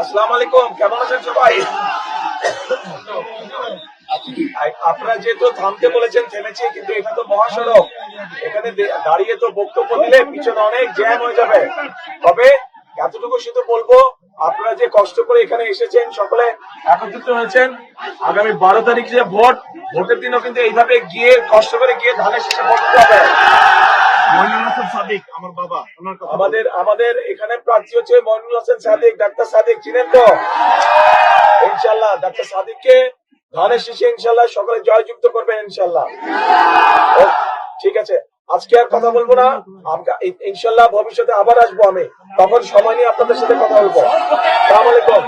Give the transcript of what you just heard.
আসসালামু আলাইকুম, কেমন আছেন সবাই? আপনারা যেহেতু থামতে বলেছেন, থেমেছি, কিন্তু এটা তো মহাসড়ক। এখানে দাঁড়িয়ে তো বক্তব্য দিলে পিছনে অনেক জ্যাম হয়ে যাবে। তবে এতটুকু শুধু বলব, আপনারা যে কষ্ট করে এখানে এসেছেন, সকলে একত্রিত হয়েছেন। আগামী বারো তারিখ যে ভোট, ভোটের দিনও কিন্তু এইভাবে গিয়ে, কষ্ট করে গিয়ে ধানের শেষে ভোট দিতে হবে। সাদিক, আমার বাবা আমাদের আমাদের এখানে প্রার্থী হচ্ছে মইনুল হোসেন সাদিক, ডাক্তার সাদিক চিনেন তো? ডাক্তার ধানের সকলে জয়যুক্ত করবেন ইনশাল্লাহ। ঠিক আছে, আজকে আর কথা বলব না। ইনশাল্লাহ ভবিষ্যতে আবার আসব আমি। তখন সময় নিয়ে আপনাদের সাথে কথা বলব। আলাইকুম।